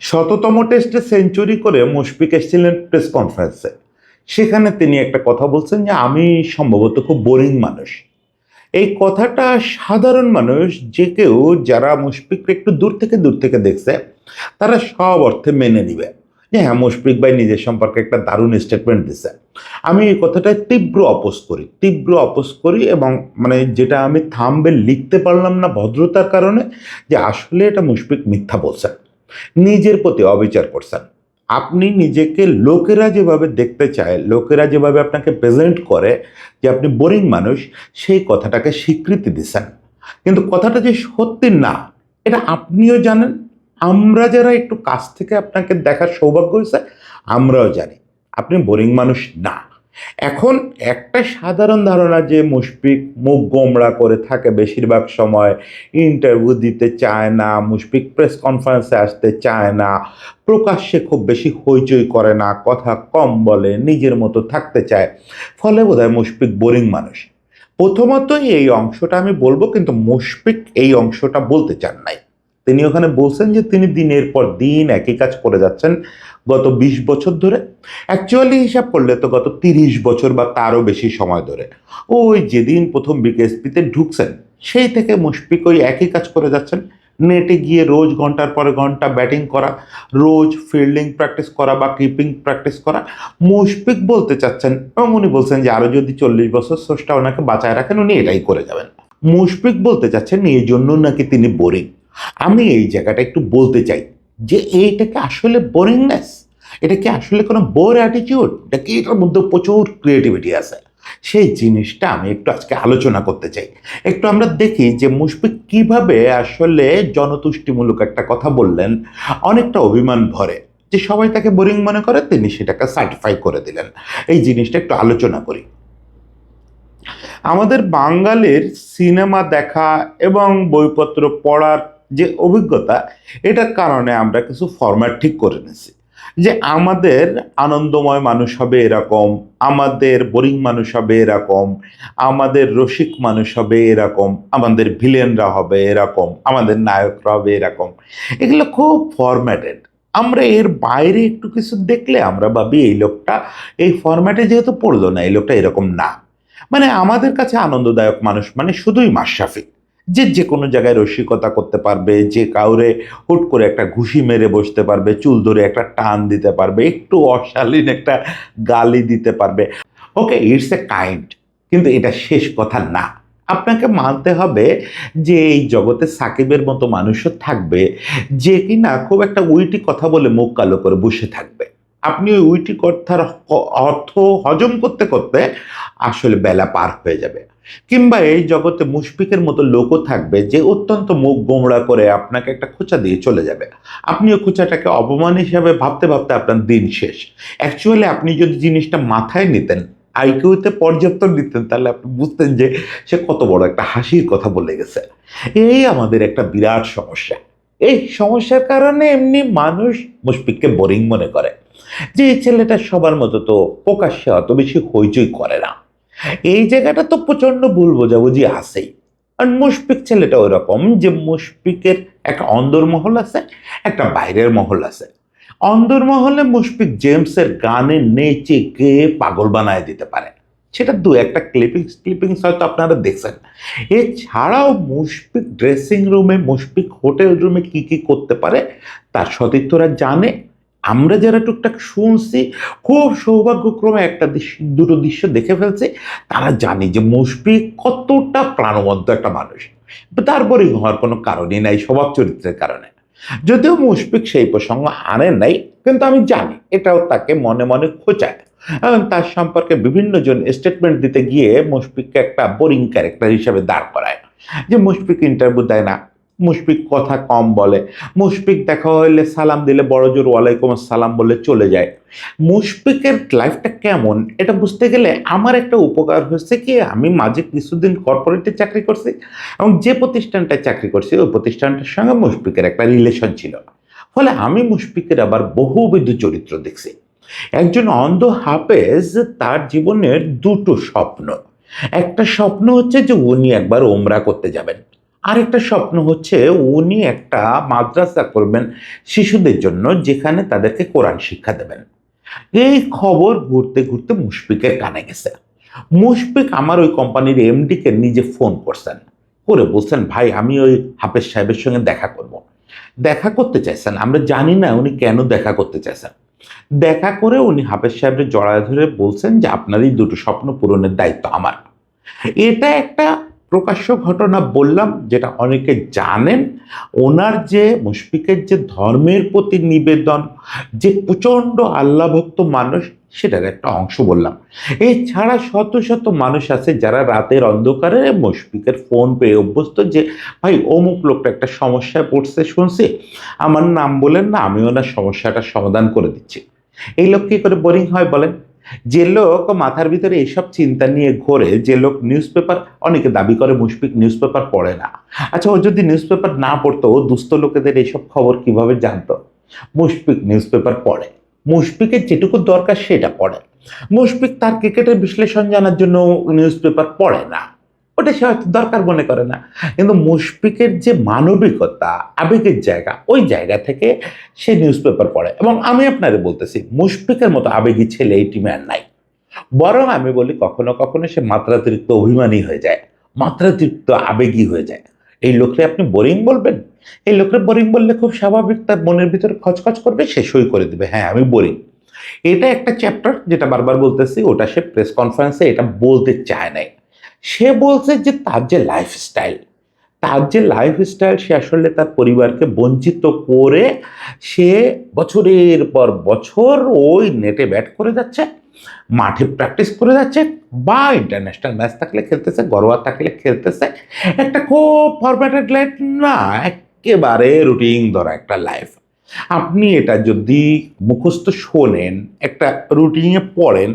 শততম টেস্টে সেঞ্চুরি করে মুশফিক এসেছিলেন প্রেস কনফারেন্সে। সেখানে তিনি একটা কথা বলছেন যে, আমি সম্ভবত খুব বোরিং মানুষ। এই কথাটা সাধারণ মানুষ, যে কেউ, যারা মুশফিককে একটু দূর থেকে দূর থেকে দেখছে, তারা সব অর্থে মেনে নিবে। যে হ্যাঁ মুশফিক ভাই নিজের সম্পর্কে একটা দারুণ স্টেটমেন্ট দিছে। আমি এই কথাটা তীব্র অপোজ করি, তীব্র অপোজ করি এবং মানে যেটা আমি থামবে লিখতে পারলাম না ভদ্রতার কারণে, যে আসলে এটা মুশফিক মিথ্যা বলছেন। নিজের প্রতি অবিচার করছেন। আপনি নিজেকে লোকেরা যেভাবে দেখতে চায়, লোকেরা যেভাবে আপনাকে প্রেজেন্ট করে যে আপনি বোরিং মানুষ, সেই কথাটাকে স্বীকৃতি দিচ্ছেন। কিন্তু কথাটা যে সত্যি না, এটা আপনিও জানেন। আমরা যারা একটু কাছ থেকে আপনাকে দেখার সৌভাগ্য হয়েছে, আমরাও জানি। আপনি বোরিং মানুষ না। এখন একটা সাধারণ ধারণা যে মুশফিক মুখ গোমড়া করে থাকে বেশিরভাগ সময় ইন্টারভিউ দিতে চায় না, মুশফিক প্রেস কনফারেন্সে আসতে চায় না, প্রকাশ্যে খুব বেশি হইচই করে না, কথা কম বলে, নিজের মতো থাকতে চায়। ফলে বোধহয় মুশফিক বোরিং মানুষ। প্রথমতই এই অংশটা আমি বলব, কিন্তু মুশফিক এই অংশটা বলতে চান নাই। তিনি ওখানে বলছেন যে তিনি দিনের পর দিন একই কাজ করে যাচ্ছেন গত ২০ বছর ধরে। অ্যাকচুয়ালি হিসাব করলে তো গত তিরিশ বছর বা তারও বেশি সময় ধরে। ওই যেদিন প্রথম বিকেএসপিতে ঢুকছেন, সেই থেকে মুশফিক ওই একই কাজ করে যাচ্ছেন। নেটে গিয়ে রোজ ঘণ্টার পরে ঘণ্টা ব্যাটিং করা, রোজ ফিল্ডিং প্র্যাকটিস করা বা কিপিং প্র্যাকটিস করা। মুশফিক বলতে চাচ্ছেন এবং উনি বলছেন যে আরও যদি চল্লিশ বছর স্রষ্টা ওনাকে বাঁচায় রাখেন, উনি এটাই করে যাবেন। মুশফিক বলতে চাচ্ছেন, এই জন্য নাকি তিনি বোরিং আমি এই জায়গাটা একটু বলতে চাই যে এইটাকে আসলে বোরিংনেস এটা কি আসলে কোনো বোর অ্যাটিটিউড এটা কি এটার মধ্যে প্রচুর ক্রিয়েটিভিটি আছে? সেই জিনিসটা আমি একটু আজকে আলোচনা করতে চাই। একটু আমরা দেখি যে মুশফিক কীভাবে আসলে জনতুষ্টিমূলক একটা কথা বললেন, অনেকটা অভিমান ভরে। যে সবাই তাকে বোরিং মনে করে, তিনি সেটাকে সার্টিফাই করে দিলেন। এই জিনিসটা একটু আলোচনা করি। আমাদের বাঙালির সিনেমা দেখা এবং বইপত্র পড়ার যে অভিজ্ঞতা, এটার কারণে আমরা কিছু ফরম্যাট ঠিক করে নিছি যে আমাদের আনন্দময় মানুষ হবে এরকম, আমাদের বোরিং মানুষ হবে এরকম, আমাদের রসিক মানুষ হবে এরকম, আমাদের ভিলেনরা হবে এরকম, আমাদের নায়করা হবে এরকম। এগুলো খুব ফরম্যাটেড আমরা এর বাইরে একটু কিছু দেখলে আমরা ভাবি, এই লোকটা, এই ফরম্যাটে যেহেতু পড়ল না, এই লোকটা এরকম না। মানে আমাদের কাছে আনন্দদায়ক মানুষ মানে শুধুই মাশরাফি। যে যে কোনো জায়গায় রসিকতা করতে পারবে, যে কাউরে হুট করে একটা ঘুষি মেরে বসতে পারবে, চুল ধরে একটা টান দিতে পারবে, একটু অশালীন একটা গালি দিতে পারবে। ওকে ইটস এ কাইন্ড কিন্তু এটা শেষ কথা না। আপনাকে মানতে হবে যে এই জগতে সাকিবের মতো মানুষও থাকবে যে কিনা খুব একটা উইটি কথা বলে মুখ কালো করে বসে থাকবে। আপনি ওই উইটি কথার অর্থ হজম করতে করতে আসলে বেলা পার হয়ে যাবে। কিংবা এই জগতে মুশফিকের মতো লোকও থাকবে যে অত্যন্ত মুখ গোমড়া করে আপনাকে একটা খোঁচা দিয়ে চলে যাবে। আপনিও খোঁচাটাকে অপমান হিসাবে ভাবতে ভাবতে আপনার দিন শেষ। অ্যাকচুয়ালি আপনি যদি জিনিসটা মাথায় নিতেন আইকিউতে পর্যাপ্ত নিতেন, তাহলে আপনি বুঝতেন যে সে কত বড় একটা হাসির কথা বলে গেছে। এই আমাদের একটা বিরাট সমস্যা। এই সমস্যার কারণে এমনি মানুষ মুশফিককে বোরিং মনে করে। যে এই ছেলেটা সবার মতো তো প্রকাশ্যে অত বেশি হইচই করে না। এই জায়গাটা তো প্রচণ্ড ভুল বোঝাবুঝি আসেই আর মুশফিক ছেলেটা ওই রকম যে মুশফিকের একটা অন্দর মহল আছে, একটা বাইরের মহল আছে। অন্দর মহলে মুশফিক জেমসের গানে নেচে গেয়ে পাগল বানায় দিতে পারে। সেটা দু একটা ক্লিপিংস ক্লিপিংস হয়তো আপনারা দেখছেন। এছাড়াও মুশফিক ড্রেসিং রুমে মুশফিক হোটেল রুমে কি কি করতে পারে, তার সতীর্থরা জানে। আমরা যারা টুকটাক শুনছি, খুব সৌভাগ্যক্রমে একটা দুটো দৃশ্য দেখে ফেলছে, তারা জানে যে মুশফিক কতটা প্রাণবন্ত একটা মানুষ। তারপরে হওয়ার কোনো কারণই নাই, স্বভাব চরিত্রের কারণে। যদিও মুশফিক সেই প্রসঙ্গ আনে নাই, কিন্তু আমি জানি এটাও তাকে মনে মনে খোঁচায়। এবং তার সম্পর্কে বিভিন্ন জন স্টেটমেন্ট দিতে গিয়ে মুশফিককে একটা বোরিং ক্যারেক্টার হিসেবে দাঁড় করায়। যে মুশফিক ইন্টারভিউ দেয় না মুশফিক কথা কম বলে। মুশফিক দেখা হইলে সালাম দিলে বড় জোর ওয়ালাইকুম আসসালাম বলে চলে যায়। মুশফিকের লাইফটা কেমন এটা বুঝতে গেলে আমার একটা উপকার হয়েছে কি, আমি মাঝে কিছুদিন কর্পোরেটে চাকরি করছি এবং যে প্রতিষ্ঠানটায় চাকরি করছি, ওই প্রতিষ্ঠানটার সঙ্গে মুশফিকের একটা রিলেশন ছিল। ফলে আমি মুশফিকের আবার বহুবিধ চরিত্র দেখছি। একজন অন্ধ হাফেজ, তার জীবনের দুটো স্বপ্ন। একটা স্বপ্ন হচ্ছে যে উনি একবার ওমরা করতে যাবেন। আরেকটা স্বপ্ন হচ্ছে উনি একটা মাদ্রাসা করবেন শিশুদের জন্য যেখানে তাদেরকে কোরআন শিক্ষা দেবেন। এই খবর ঘুরতে ঘুরতে মুশফিকের কানে গেছে। মুশফিক আমার ওই কোম্পানির এমডিকে নিজে ফোন করছেন। করে বলছেন, ভাই, আমি ওই হাফেজ সাহেবের সঙ্গে দেখা করব। দেখা করতে চাইছেন। আমরা জানি না উনি কেন দেখা করতে চাইছেন। দেখা করে উনি হাফেজ সাহেবের জড়ায় ধরে বলছেন যে আপনার এই দুটো স্বপ্ন পূরণের দায়িত্ব আমার। এটা একটা প্রকাশ্য ঘটনা বললাম, যেটা অনেকে জানেন, ওনার যে, মুশফিকের যে ধর্মের প্রতি নিবেদন, যে প্রচণ্ড আল্লাভক্ত মানুষ, সেটার একটা অংশ বললাম। এছাড়া শত শত মানুষ আছে যারা রাতের অন্ধকারে মুশফিকের ফোন পেয়ে অভ্যস্ত যে, ভাই, অমুক লোকটা একটা সমস্যায় পড়ছে, শুনছি। আমার নাম বলেন না, আমি ওনার সমস্যাটা সমাধান করে দিচ্ছি। এই লোক কী করে বোরিং হয় বলেন? যে লোক মাথার ভিতরে এসব চিন্তা নিয়ে ঘোরে, যে লোক নিউজ পেপার অনেকে দাবি করে মুশফিক নিউজ পেপার পড়ে না। আচ্ছা ও যদি নিউজ পেপার না পড়তো দুস্থ লোকেদের এসব খবর কীভাবে জানতো? মুশফিক নিউজ পেপার পড়ে। মুশফিকের যেটুকু দরকার সেটা পড়ে। মুশফিক তার ক্রিকেটের বিশ্লেষণ জানার জন্য নিউজ পেপার পড়ে না। ওটা সে হয়তো দরকার মনে করে না। কিন্তু মুশফিকের যে মানবিকতা, আবেগের জায়গা, ওই জায়গা থেকে সে নিউজ পেপার পড়ে। এবং আমি আপনারে বলতেছি, মুশফিকের মতো আবেগী ছেলে এই টিমে আর নাই। বরং আমি বলি, কখনো কখনো সে মাত্রাতিরিক্ত অভিমানী হয়ে যায়, মাত্রাতিরিক্ত আবেগী হয়ে যায়। এই লোকরে আপনি বোরিং বলবেন? এই লোকরে বোরিং বললে খুব স্বাভাবিক, তার মনের ভিতরে খচখচ করবে, সে সই করে দেবে। হ্যাঁ আমি বোরিং এটা একটা চ্যাপ্টার যেটা বারবার বলতেছি, ওটা সে প্রেস কনফারেন্সে এটা বলতে চায় নাই। সে বলছে যে তার যে লাইফস্টাইল তার যে লাইফস্টাইল সে আসলে তার পরিবারকে বঞ্চিত করে সে বছরের পর বছর ওই নেটে ব্যাট করে যাচ্ছে, মাঠে প্র্যাকটিস করে যাচ্ছে বা ইন্টারন্যাশনাল ম্যাচ থাকলে খেলতেছে, ঘরোয়া থাকলে খেলতেছে। একটা খুব ফরম্যাটেড লাইফ না, একেবারে রুটিন ধরা একটা লাইফ আপনি এটা যদি মুখস্থ শোনেন, একটা রুটিনে পড়েন,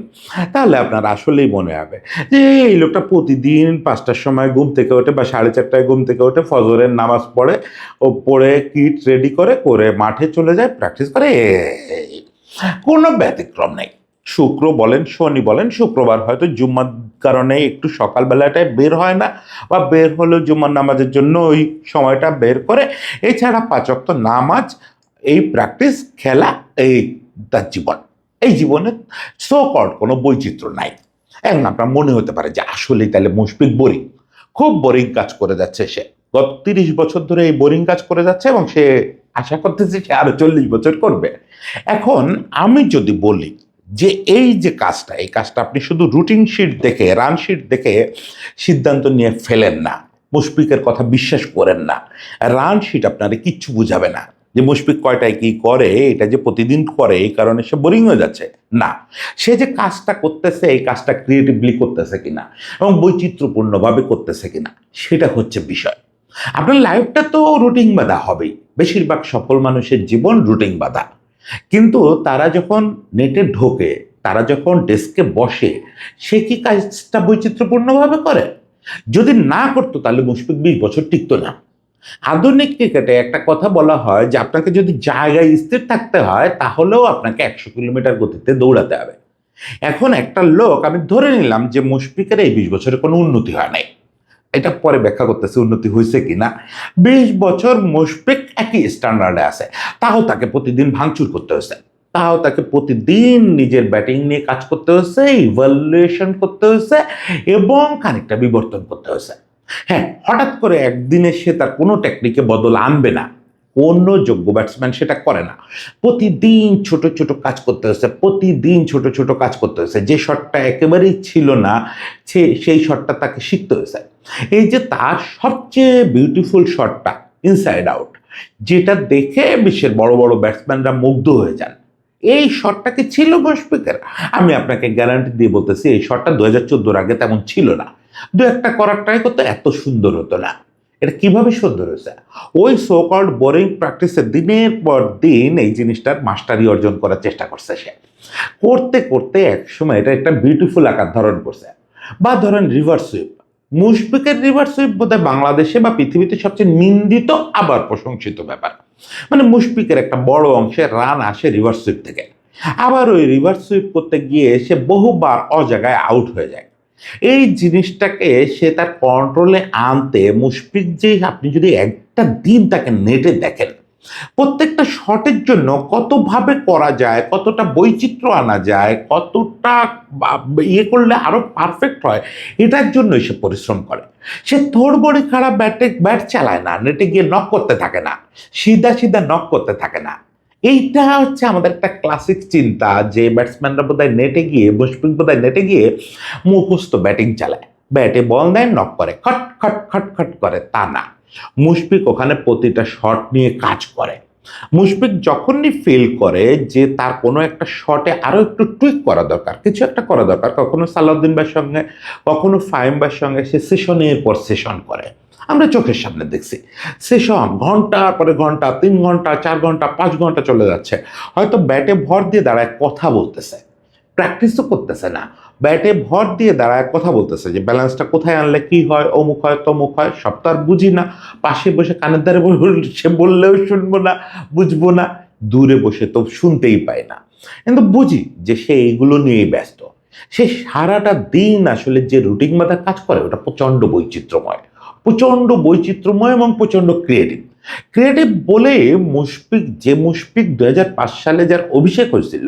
তাহলে আপনার আসলেই মনে হবে যে এই লোকটা প্রতিদিন পাঁচটার সময় ঘুম থেকে ওঠে বা সাড়ে চারটায় ঘুম থেকে ওঠে, ফজরের নামাজ পড়ে, ও পড়ে কিট রেডি করে করে মাঠে চলে যায় প্র্যাকটিস করে। কোনো ব্যতিক্রম নেই শুক্র বলেন, শনি বলেন, শুক্রবার হয়তো জুম্মার কারণে একটু সকালবেলাটায় বের হয় না বা বের হলেও জুম্মার নামাজের জন্য ওই সময়টা বের করে এছাড়া পাঁচক্ত নামাজ এই প্র্যাকটিস খেলা, এই তার জীবন। এই জীবনে সোকট কোনো বৈচিত্র্য নাই। এখন আপনার মনে হতে পারে যে আসলেই তাহলে মুশফিক বোরিং খুব বোরিং কাজ করে যাচ্ছে সে। গত তিরিশ বছর ধরে এই বোরিং কাজ করে যাচ্ছে এবং সে আশা করতেছে সে আরও চল্লিশ বছর করবে। এখন আমি যদি বলি যে এই যে কাজটা, এই কাজটা আপনি শুধু রুটিন শিট দেখে রান শিট দেখে সিদ্ধান্ত নিয়ে ফেলেন না। মুশফিকের কথা বিশ্বাস করেন না। রান শিট আপনারে কিচ্ছু বুঝাবে না। যে মুশফিক কয়টায় কি করে, এটা যে প্রতিদিন করে, এই কারণে সে বোরিং হয়ে যাচ্ছে। না, সে যে কাজটা করতেছে, এই কাজটা ক্রিয়েটিভলি করতেছে কিনা এবং বৈচিত্র্যপূর্ণভাবে করতেছে কিনা, সেটা হচ্ছে বিষয়। আপনার লাইফটা তো রুটিন বাঁধা হবেই। বেশিরভাগ সফল মানুষের জীবন রুটিন বাঁধা। কিন্তু তারা যখন নেটে ঢোকে, তারা যখন ডেস্কে বসে, সে কি কাজটা বৈচিত্র্যপূর্ণভাবে করে? যদি না করতো, তাহলে মুশফিক বিশ বছর টিকতো না। আধুনিক ক্রিকেটে একটা কথা বলা হয় যে আপনাকে যদি জায়গায় স্থির থাকতে হয়, তাহলেও আপনাকে একশো কিলোমিটার গতিতে দৌড়াতে হবে। এখন একটা লোক, আমি ধরে নিলাম যে মুশফিকের এই বিশ বছরে কোনো উন্নতি হয় নাই। এটা পরে ব্যাখ্যা করতেছে উন্নতি হয়েছে কিনা। বিশ বছর মুশফিক একই স্ট্যান্ডার্ডে আছে। তাও তাকে প্রতিদিন ভাঙচুর করতে হয়েছে। তাও তাকে প্রতিদিন নিজের ব্যাটিং নিয়ে কাজ করতে হয়েছে ইভালুয়েশন করতে হয়েছে এবং খানিকটা বিবর্তন করতে হয়েছে। হ্যাঁ হঠাৎ করে একদিনে সে তার কোনো টেকনিকে বদল আনবে না। কোনো যোগ্য ব্যাটসম্যান সেটা করে না। প্রতিদিন ছোট ছোট কাজ করতে হয়েছে প্রতিদিন ছোট ছোট কাজ করতে হয়েছে যে শটটা একেবারেই ছিল না, সে, সেই শটটা তাকে শিখতে হয়েছে। এই যে তার সবচেয়ে বিউটিফুল শটটা ইনসাইড আউট যেটা দেখে বিশ্বের বড় বড় ব্যাটসম্যানরা মুগ্ধ হয়ে যান। এই শটটা কি ছিল মুশফিকের আমি আপনাকে গ্যারান্টি দিয়ে বলতেছি, এই শটটা দু হাজার আগে তেমন ছিল না। দু একটা করার ট্রাই করতে এত সুন্দর হতো না। এটা কীভাবে সুন্দর হয়েছে? ওই সো কল্ড বোরিং প্র্যাকটিসে দিনের পর দিন এই জিনিসটার মাস্টারি অর্জন করার চেষ্টা করছে সে। করতে করতে একসময় এটা একটা বিউটিফুল আকার ধারণ করছে। বা ধরেন রিভার সুইপ মুশফিকের রিভার সুইপ বোধহয় বাংলাদেশে বা পৃথিবীতে সবচেয়ে নিন্দিত, আবার প্রশংসিত ব্যাপার। মানে মুশফিকের একটা বড় অংশে রান আসে রিভার্স সুইপ থেকে। আবার ওই রিভার্স সুইপ করতে গিয়ে সে বহুবার অজায়গায় আউট হয়ে যায়। এই জিনিসটাকে সে তার কন্ট্রোলে আনতে মুশফিক যে আপনি যদি একটা দিন তাকে নেটে দেখেন প্রত্যেকটা শটের জন্য কতভাবে করা যায়, কতটা বৈচিত্র্য আনা যায়, কতটা ইয়ে করলে আরও পারফেক্ট হয়, এটার জন্য সে পরিশ্রম করে। সে থোড়বড়ি খারাপ ব্যাটে, ব্যাট চালায় না, নেটে গিয়ে নক করতে থাকে না, সিধা সিধা নক করতে থাকে না। এইটা হচ্ছে আমাদের একটা ক্লাসিক চিন্তা যে ব্যাটসম্যানরা বোধহয় নেটে গিয়ে মুশফিক বোধহয় নেটে গিয়ে মুখস্থ ব্যাটিং চালায়। ব্যাটে বল দেয় নক করে, খট খট খট খট করে, তা না। মুশফিক ওখানে প্রতিটা শট নিয়ে কাজ করে। মুশফিক যখনই ফিল করে যে তার কোনো একটা শটে আরও একটু টুইক করা দরকার, কিছু একটা করা দরকার, কখনো সালাউদ্দিন ভাইয়ের সঙ্গে, কখনো ফাইম ভাইয়ের সঙ্গে সে সেশনের পর সেশন করে। আমরা চোখের সামনে দেখছি সেশন ঘণ্টার পরে ঘণ্টা, তিন ঘণ্টা, চার ঘণ্টা, পাঁচ ঘণ্টা চলে যাচ্ছে। হয়তো ব্যাটে ভর দিয়ে দাঁড়ায় কথা বলতেছে প্র্যাকটিসও করতেছে না। ব্যাটে ভর দিয়ে দাঁড়ায় কথা বলতেছে যে ব্যালেন্সটা কোথায় আনলে কি হয়, অমুক হয়, তমুক হয়, সব তো আর বুঝি না। পাশে বসে কানের দ্বারে সে বললেও শুনব না, বুঝব না, দূরে বসে তো শুনতেই পায় না। কিন্তু বুঝি যে সে এইগুলো নিয়েই ব্যস্ত। সে সারাটা দিন আসলে যে রুটিন মাথায় কাজ করে, ওটা প্রচণ্ড বৈচিত্র্যময়। প্রচণ্ড বৈচিত্র্যময় এবং প্রচণ্ড ক্রিয়েটিভ ক্রিয়েটিভ বলে মুশফিক, যে মুশফিক দু হাজার পাঁচ সালে যার অভিষেক হয়েছিল।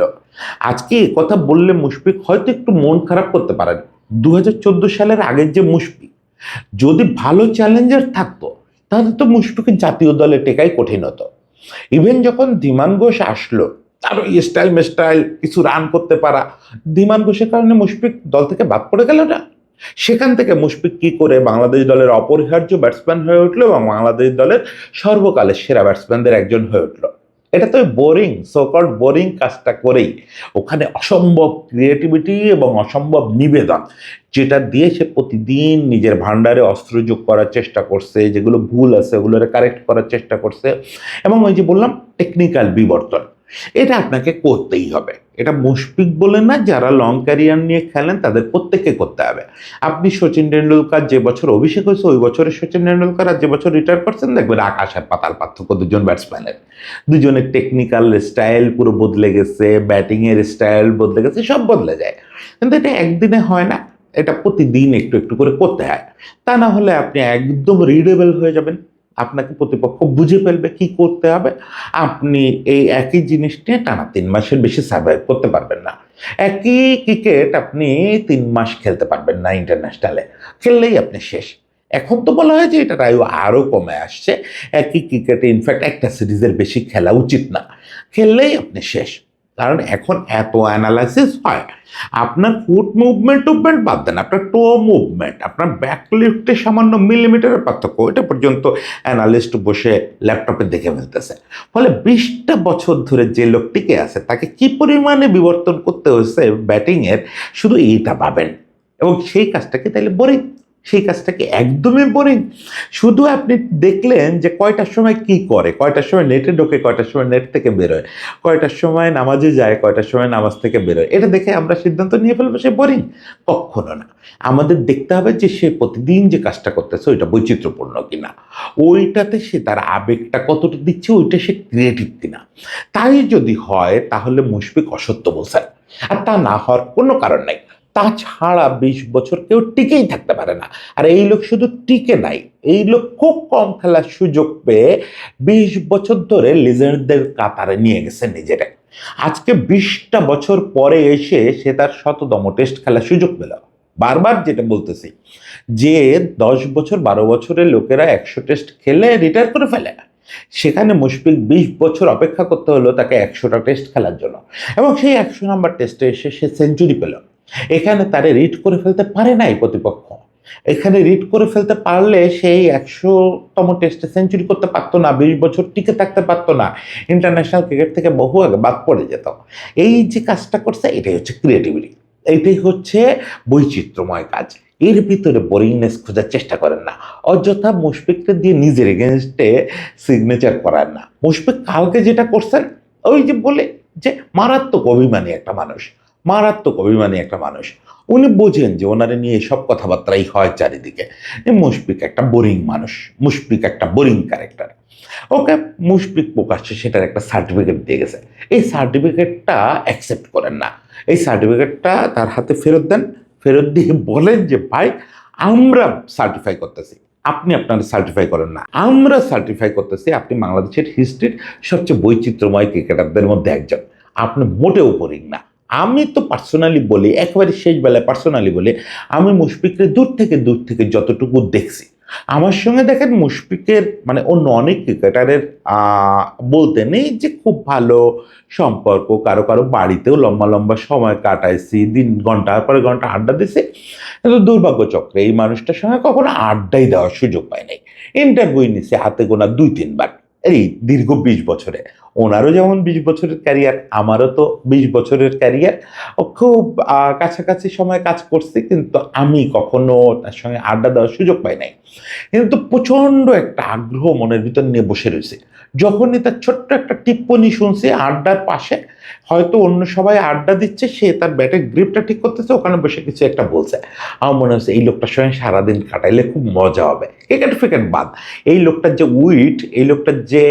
আজকে কথা বললে মুশফিক হয়তো একটু মন খারাপ করতে পারেন। দু হাজার চোদ্দ সালের আগের যে মুশফিক, যদি ভালো চ্যালেঞ্জার থাকতো, তাহলে তো মুশফিকের জাতীয় দলে টেকাই কঠিন হতো। ইভেন যখন ধীমান ঘোষ আসলো তার ওই স্টাইল মেস্টাইল কিছু রান করতে পারা, ধীমান ঘোষের কারণে মুশফিক দল থেকে বাদ পড়ে গেল না? সেখান থেকে মুশফিক কি করে বাংলাদেশ দলের অপরিহার্য ব্যাটসম্যান হয়ে উঠল এবং বাংলাদেশ দলের সর্বকালের সেরা ব্যাটসম্যানদের একজন হয়ে উঠল? এটা তো বোরিং সোকল্ড বোরিং কাজটা করেই। ওখানে অসম্ভব ক্রিয়েটিভিটি এবং অসম্ভব নিবেদন, যেটা দিয়ে সে প্রতিদিন নিজের ভান্ডারে অস্ত্র যোগ করার চেষ্টা করছে, যেগুলো ভুল আছে ওগুলোর কারেক্ট করার চেষ্টা করছে। এবং ওই যে বললাম টেকনিক্যাল বিবর্তন। এটা আপনাকে করতেই হবে। এটা মুশফিক বলে না, যারা লং ক্যারিয়ার নিয়ে খেলেন তাদের প্রত্যেককে করতে হবে। আপনি সচিন টেন্ডুলকার যে বছর অভিষেক হয়েছে, ওই বছরের সচিন টেন্ডুলকার আর যে বছর রিটায়ার করছেন, দেখবেন আকাশ আর পাতাল পার্থক্য দুজন ব্যাটসম্যানের দুজনের টেকনিক্যাল স্টাইল পুরো বদলে গেছে ব্যাটিংয়ের স্টাইল বদলে গেছে, সব বদলে যায়। কিন্তু এটা একদিনে হয় না, এটা প্রতিদিন একটু একটু করে করতে হয়। তা না হলে আপনি একদম রিডেবল হয়ে যাবেন। আপনাকে প্রতিপক্ষ বুঝে ফেলবে কি করতে হবে। আপনি এই একই জিনিস নিয়ে টানা তিন মাসের বেশি সার্ভাইভ করতে পারবেন না। একই ক্রিকেট আপনি তিন মাস খেলতে পারবেন না ইন্টারন্যাশনালে খেললেই আপনি শেষ। এখন তো বলা হয় যে এটার আয়ু আরও কমে আসছে। একই ক্রিকেটে ইনফ্যাক্ট একটা সিরিজের বেশি খেলা উচিত না। খেললেই আপনি শেষ। কারণ এখন এত অ্যানালাইসিস হয়, আপনার ফুট মুভমেন্ট টুভমেন্ট বাদ দেন, আপনার টো মুভমেন্ট আপনার ব্যাকলিফটে সামান্য মিলিমিটারের পার্থক্য এটা পর্যন্ত অ্যানালিস্ট বসে ল্যাপটপে দেখে ফেলতেছে। ফলে বিশটা বছর ধরে যে লোক টিকে আছে, তাকে কি পরিমাণে বিবর্তন করতে হয়েছে ব্যাটিংয়ের শুধু এইটা পাবেন এবং সেই কাজটাকে তাহলে বোরিং সেই কাজটাকে একদমই বোরিং শুধু আপনি দেখলেন যে কয়টার সময় কি করে, কয়টার সময় নেটে ঢোকে, কয়টার সময় নেট থেকে বেরোয়, কয়টার সময় নামাজে যায়, কয়টার সময় নামাজ থেকে বেরোয়। এটা দেখে আমরা সিদ্ধান্ত নিয়ে ফেলব সে বোরিং? কখনো না। আমাদের দেখতে হবে যে সে প্রতিদিন যে কাজটা করতেছে ওইটা বৈচিত্র্যপূর্ণ কিনা। ওইটাতে সে তার আবেগটা কতটা দিচ্ছে, ওইটা সে ক্রিয়েটিভ কিনা। তাই যদি হয়, তাহলে মুশফিক অসত্য বলছেন। আর তা না হওয়ার কোনো কারণ নাই। তাছাড়া বিশ বছর কেউ টিকেই থাকতে পারে না। আর এই লোক শুধু টিকে নাই, এই লোক খুব কম খেলার সুযোগ পেয়ে বিশ বছর ধরে লিজেন্ডদের কাতারে নিয়ে গেছে নিজেরা। আজকে বিশটা বছর পরে এসে সে তার শততম টেস্ট খেলার সুযোগ পেল। বারবার যেটা বলতেছি, যে দশ বছর বারো বছরের লোকেরা একশো টেস্ট খেলে রিটায়ার করে ফেলে। সেখানে মুশফিক বিশ বছর অপেক্ষা করতে হলো তাকে একশোটা টেস্ট খেলার জন্য। এবং সেই একশো নাম্বার টেস্টে এসে সে সেঞ্চুরি পেল। এখানে তারে রিড করে ফেলতে পারে নাই প্রতিপক্ষ। এখানে রিড করে ফেলতে পারলে সেই একশোতম টেস্টে সেঞ্চুরি করতে পারতো না, বিশ বছর টিকে থাকতে পারতো না। ইন্টারন্যাশনাল ক্রিকেট থেকে বহু আগে বাদ পড়ে যেত। এই যে কাজটা করছে, এটাই হচ্ছে ক্রিয়েটিভিটি। এইটাই হচ্ছে বৈচিত্র্যময় কাজ। এর ভিতরে বোরিংনেস খোঁজার চেষ্টা করেন না। অযথা মুশফিককে দিয়ে নিজের এগেনস্টে সিগনেচার করার না। মুশফিক কালকে যেটা করছেন, ওই যে বলে যে মারাত্মক অভিমানী একটা মানুষ। মারাত্মক অভিমানী একটা মানুষ। উনি বোঝেন যে ওনারে নিয়ে সব কথাবার্তাই হয় চারিদিকে। মুশফিক একটা বোরিং মানুষ। মুশফিক একটা বোরিং ক্যারেক্টার ওকে মুশফিক প্রকাশ্যে সেটার একটা সার্টিফিকেট দিয়ে গেছে। এই সার্টিফিকেটটা অ্যাকসেপ্ট করেন না। এই সার্টিফিকেটটা তার হাতে ফেরত দেন। ফেরত দিয়ে বলেন যে, ভাই, আমরা সার্টিফাই করতেছি। আপনি আপনার সার্টিফাই করেন না। আমরা সার্টিফাই করতেছি আপনি বাংলাদেশের হিস্ট্রির সবচেয়ে বৈচিত্র্যময় ক্রিকেটারদের মধ্যে একজন। আপনি মোটেও বোরিং না। আমি তো পার্সোনালি বলি, একেবারে শেষ বেলায় পার্সোনালি বলি, আমি মুশফিককে দূর থেকে দূর থেকে যতটুকু দেখছি। আমার সঙ্গে দেখেন মুশফিকের মানে অন্য অনেক ক্রিকেটারের বলতে নেই যে খুব ভালো সম্পর্ক, কারও কারও বাড়িতেও লম্বা লম্বা সময় কাটাইছি, দিন ঘণ্টার পরে ঘণ্টা আড্ডা দিছি। কিন্তু দুর্ভাগ্য চক্রে এই মানুষটার সঙ্গে কখনো আড্ডাই দেওয়ার সুযোগ পাই নাই। ইন্টারভিউ নিছে হাতে গোনা দুই তিনবার, এই দীর্ঘ বিশ বছরে। ওনারও যেমন বিশ বছরের ক্যারিয়ার আমারও তো বিশ বছরের ক্যারিয়ার ও খুব কাছাকাছি সময় কাজ করছি, কিন্তু আমি কখনো তার সঙ্গে আড্ডা দেওয়ার সুযোগ পাই নাই। কিন্তু প্রচণ্ড একটা আগ্রহ মনের ভিতর নিয়ে বসে রয়েছে। যখনই তার ছোট্ট একটা টিপ্পনি শুনছি আড্ডার পাশে, হয়তো অন্য সবাই আড্ডা দিচ্ছে, সে তার ব্যাটের গ্রিপটা ঠিক করতেছে, ওখানে বসে কিছু একটা বলছে। আমার মনে হচ্ছে এই লোকটার সঙ্গে সারাদিন কাটাইলে খুব মজা হবে। ক্রিকেট ফিকেট বাদ, এই লোকটার যে উইট এই লোকটার যে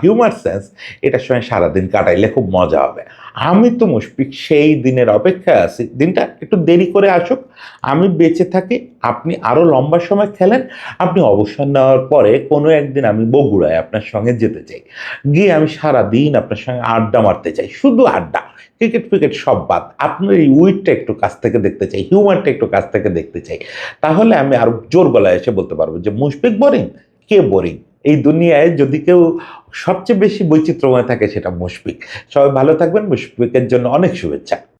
হিউমার সেন্স এটার সঙ্গে সারাদিন কাটাইলে খুব মজা হবে। আমি তো মুশফিক সেই দিনের অপেক্ষায় আছি। দিনটা একটু দেরি করে আসুক। আমি বেঁচে থাকি, আপনি আরও লম্বা সময় খেলেন, আপনি অবসর নেওয়ার পরে কোনো একদিন আমি বগুড়ায় আপনার সঙ্গে যেতে চাই। গিয়ে আমি সারা দিন আপনার সঙ্গে আড্ডা মারতে চাই। শুধু আড্ডা, ক্রিকেট ফ্রিকেট সব বাদ। আপনার এই উইটটা একটু কাছ থেকে দেখতে চাই হিউমারটা একটু কাছ থেকে দেখতে চাই। তাহলে আমি আরও জোর গলায় এসে বলতে পারব যে, মুশফিক বোরিং কে বোরিং এই দুনিয়ায় যদি কেউ সবচেয়ে বেশি বৈচিত্র্যময় থাকে সেটা মুশফিক। সবাই ভালো থাকবেন, মুশফিকের জন্য অনেক শুভেচ্ছা।